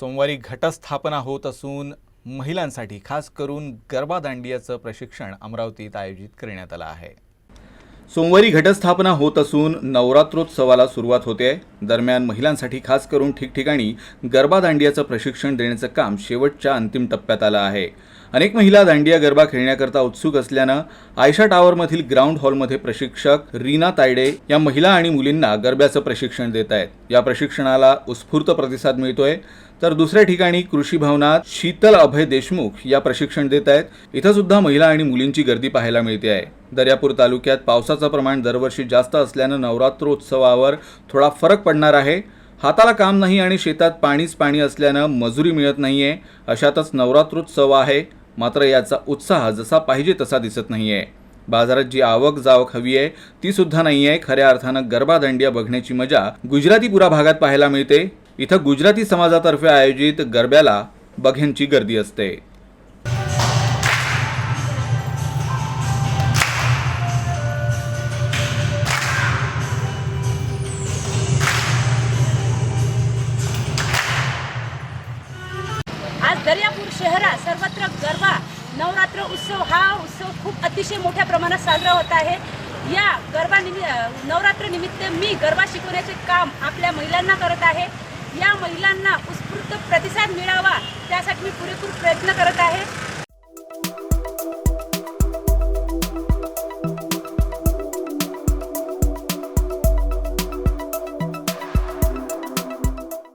सोमवारी घटस्थापना होत असून महिलांसाठी खास करून गरबा दांडियाचं प्रशिक्षण अमरावतीत आयोजित करण्यात आलं आहे. सोमवारी घटस्थापना होत असून नवरात्रोत्सवाला सुरुवात होते. दरम्यान महिलांसाठी खास करून ठिकठिकाणी गरबा दांडियाचं प्रशिक्षण देण्याचं काम शेवटच्या अंतिम टप्प्यात आलं आहे. अनेक महिला दांडिया गरबा खेळण्याकरता उत्सुक असल्यानं आयशा टावरमधील ग्राउंड हॉलमध्ये प्रशिक्षक रीना तायडे या महिला आणि मुलींना गरब्याचं प्रशिक्षण देत आहेत या प्रशिक्षणाला उत्स्फूर्त प्रतिसाद मिळतोय. तर दुसऱ्या ठिकाणी कृषी भवनात शीतल अभय देशमुख या प्रशिक्षण देत आहेत इथं सुद्धा महिला आणि मुलींची गर्दी पाहायला मिळते आहे. दर्यापूर तालुक्यात पावसाचं प्रमाण दरवर्षी जास्त असल्यानं नवरात्रोत्सवावर थोडा फरक पडणार आहे. हाताला काम नाही आणि शेतात पाणीच पाणी असल्यानं मजुरी मिळत नाहीये. अशातच नवरात्रोत्सव आहे. मात्र याचा उत्साह जसा पाहिजे तसा दिसत नाही आहे बाजारात जी आवक जावक हवी आहे ती सुद्धा नाही आहे खऱ्या अर्थानं गरबा दांडिया बघण्याची मजा गुजरातीपुरा भागात पाहायला मिळते. इथं गुजराती समाजातर्फे आयोजित गरब्याला बघ्यांची गर्दी असते. दर्यापूर शहरात सर्वत्र गरबा नवरात्र उत्सव हा उत्सव खूप अतिशय मोठ्या प्रमाणात साजरा होत आहे. या गरबा निमि नवरात्र निमित्त मी गरबा शिकवण्याचे काम आपल्या महिलांना करत आहे. या महिलांना उत्स्फूर्त प्रतिसाद मिळावा त्यासाठी मी पुरेपूर प्रयत्न करत आहे.